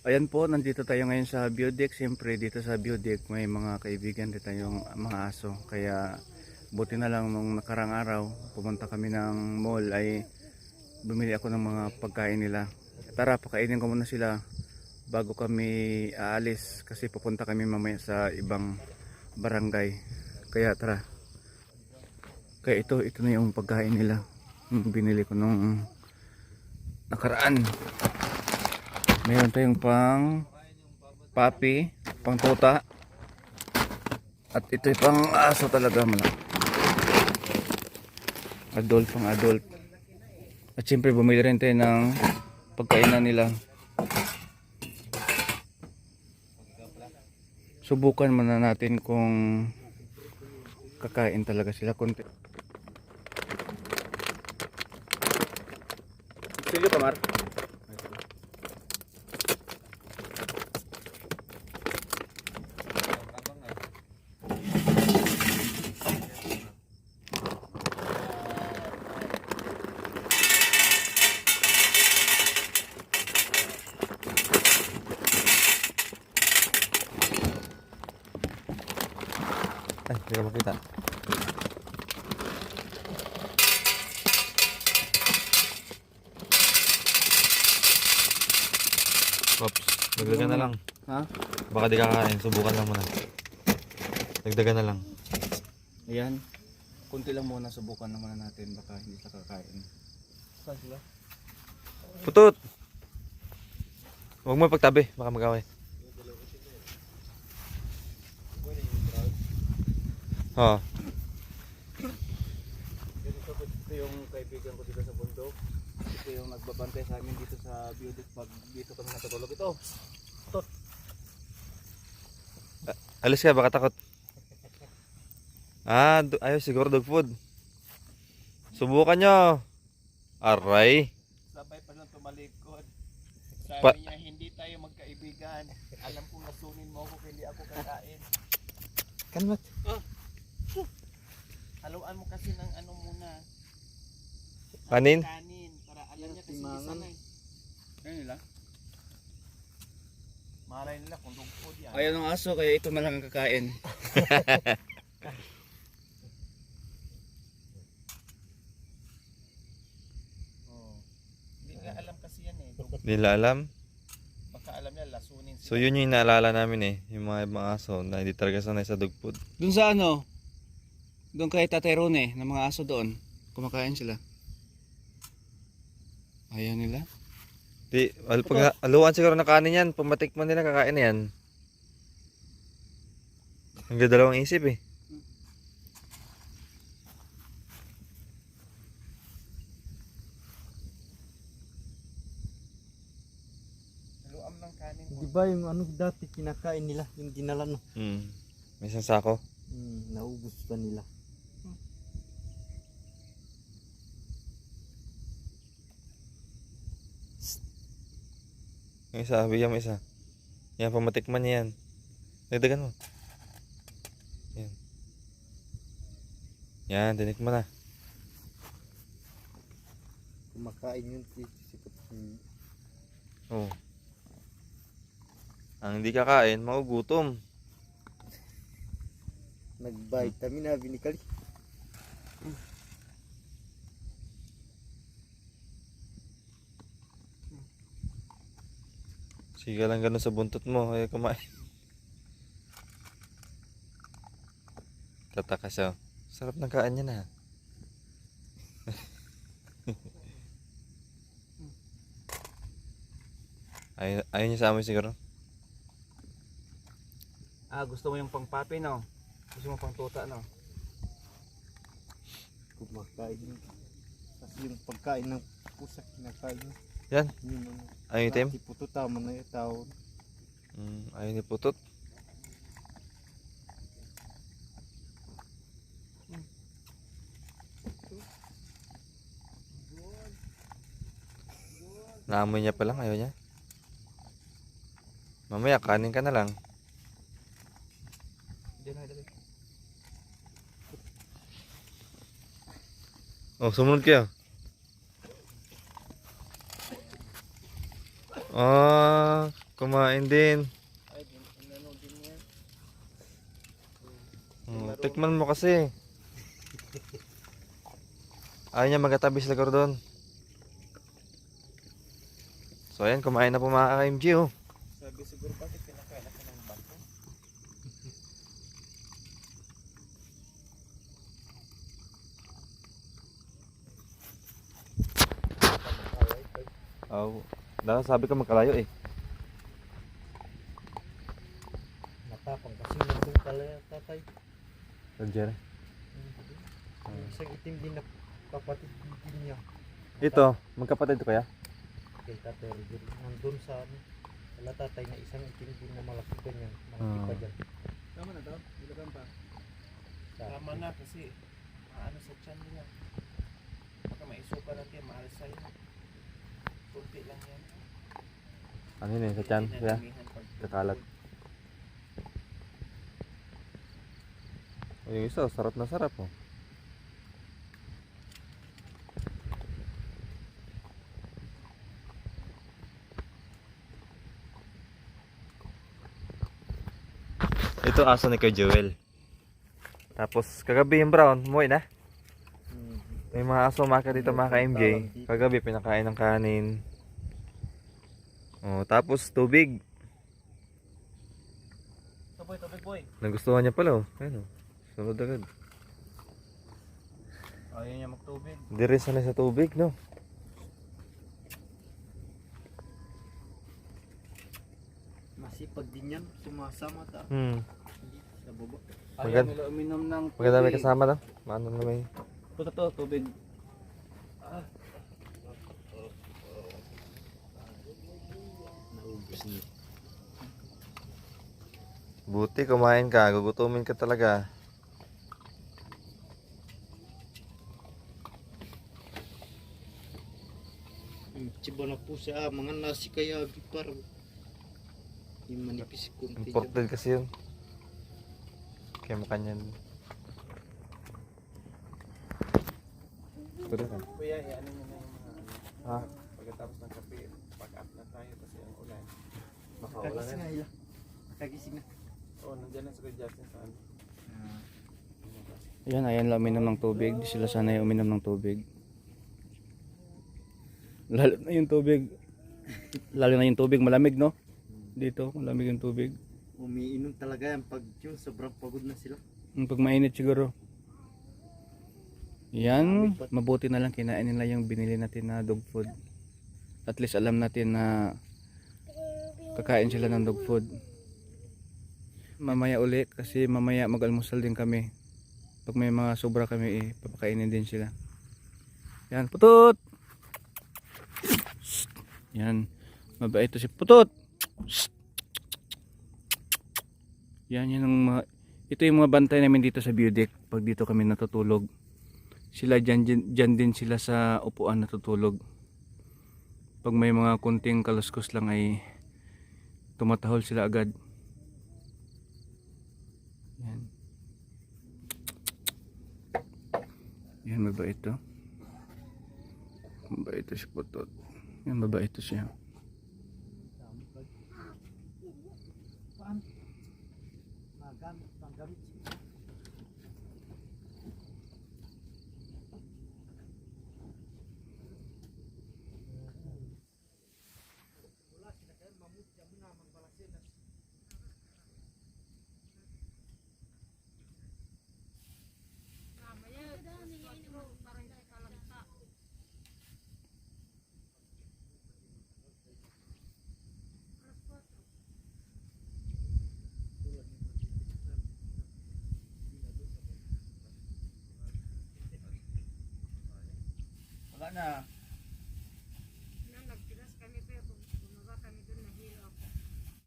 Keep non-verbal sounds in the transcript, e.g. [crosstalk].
Ayan po, nandito tayo ngayon sa Biodeck. Siyempre, dito sa Biodeck may mga kaibigan din tayong mga aso. Kaya, buti na lang nung nakarang araw, pumunta kami ng mall ay bumili ako ng mga pagkain nila. Tara, pakainin ko muna sila bago kami aalis kasi pupunta kami mamaya sa ibang barangay. Kaya tara. Kaya ito, ito na yung pagkain nila. Binili ko nung nakaraan. Meron tayong pang papi, pang tuta. At ito yung pang aso talaga malaki. Adult, pang adult. At siyempre bumili rin tayo ng pagkainan nila. Subukan muna natin kung kakain talaga sila konti. Sige, Kamar. Ay, hindi ko makita. Oops, dagdagan na lang. Ha? Baka di kakain, subukan lang muna. Dagdagan na lang. Ayan. Kunti lang muna subukan naman natin baka hindi sila kakain. Saan sila? Putut! Huwag mo pagtabi, baka mag-away. Oo. Ito, ito yung kaibigan ko dito sa bundok. Ito yung nagbabantay sa amin dito sa Beauty pag dito kami natutulog. Ito. Alis ka, baka takot. Ah, do- ayaw siguro dog food. Subukan nyo. Aray. Sabay pa lang tumalikod. Sabi Pa- niya, hindi tayo magkaibigan. Alam kong nasunin mo ako, hindi ako kakain. Kalmat. Haluan mo kasi ng ano muna. Kanin? Kanin. Para alam niya kasi hindi sanay. Ayun nila. Malay nila kung dugpod yan. Ayaw ng aso, kaya ito na lang ang kakain. [laughs] oh. Hindi nila alam kasi yan eh. Dugpod. Hindi nila alam. Baka alam niya, lasunin So yun yung naalala namin eh. Yung mga ibang aso na hindi talaga sanay sa dog food. Doon sa ano? Doon kay Tatay Rone, ng mga aso doon. Kumakain sila. Ayaw nila? Di, al pag aluan siguro na kanin yan, pumatik mo nila kakain na yan. Ang dalawang isip eh. Haluam ng kanin Di ba yung ano dati kinakain nila, yung dinala no? Hmm. May isang sako. Hmm, naubos pa nila. Yung isa, bigyan mo isa. Yan, pamatikman niya yan. Dagdagan mo. Yan. Yan, dinik mo na. Kumakain yun sipot. Hmm. Oh. Ang hindi kakain, magugutom. Nag-vitamin na binikali. Sige lang ganun sa buntot mo, ay kumain. Tataka siya. Sarap ng kain niya na. [laughs] Ay, ayaw niya sa amin siguro. Ah, gusto mo yung pangpapi, no? Gusto mo pang tuta, no? Kumakain. Kasi yung pagkain ng pusa kinakain. Yan. Yun ano. Ayaw ni Tim? Dati puto tama na tao. Mm, ayaw ni Putot. Naamoy niya pa lang, ayaw niya. Mamaya, kanin ka na lang. Oh, sumunod kayo. Ah, Kumain din. Ay, inano din yan. Oh, tikman mo kasi. Ayaw niya magkatabi sila doon. So ayan, kumain na po mga ka-MG oh. Sabi siguro bakit pinakain ako ng bato? Oh, dahil sabi ko magkalayo eh. Matapang kasi nandun pala tatay. Roger. Yung isang itim din na kapatid din niya. Ito, magkapatid ko kaya? Kay tatay Rigel. Nandun sa ano. Wala tatay na isang itim din na malaki ganyan. Malaki Ah. pa dyan. Tama na to? Ilagan pa. Sa- Tama na kasi maano sa tiyan nila. Baka maisuka natin, maalis sa'yo. Kunti lang yan. Ano yun eh, sa tiyan? Pag- Kakalat. Yung isa, sarap na sarap oh. Ito aso ni Kuya Joel. Tapos kagabi yung brown, umuwi na. Hmm. May mga aso maka dito mga ka-MJ. Kagabi pinakain ng kanin. Oh, tapos tubig. Toboy, toboy, boy. Nagustuhan niya pala oh. Ayun oh. Sunod agad. Ayaw niya magtubig. Hindi rin sanay sa tubig no. Masipag din yan. Sumasama ta. Hmm. Sa baba. Magand- Ayaw nila uminom ng tubig. Maganda may kasama no. Maano na may. Puta to, tubig. Niya. Buti kumain ka, gugutumin ka talaga. Chiba na po siya. Ah, mga nasi kaya parang yung manipis kunti. Imported kasi yun. Kaya mukha niyan. Pwede ka. Kuya, ano niyo na yung mga. Ha? Pagkatapos ng kape, pag-up na tayo kasi ang ulan. Kagising na ila. Kagising na. Oo, oh, nandiyan na si Kuya Justin sa ano. Ayan, ayan lang uminom ng tubig. Di sila sanay uminom ng tubig. Lalo na yung tubig. Lalo na yung tubig malamig, no? Dito, malamig yung tubig. Umiinom talaga yan pag yun sobrang pagod na sila. Yung Pag mainit siguro. Yan, mabuti na lang kinain nila yung binili natin na dog food. At least alam natin na kakain sila ng dog food. Mamaya uli kasi mamaya mag-almusal din kami. Pag may mga sobra kami eh, papakainin din sila. Yan, putot! Yan, mabait to si putot! Yan, yan ang mga ito yung mga bantay namin dito sa deck pag dito kami natutulog. Sila dyan, dyan, dyan din sila sa upuan natutulog. Pag may mga kunting kaluskos lang ay tumatahol sila agad. Yan. Yan, mabait to. Mabait to si Putot. Yan, mabait to siya. Wala na.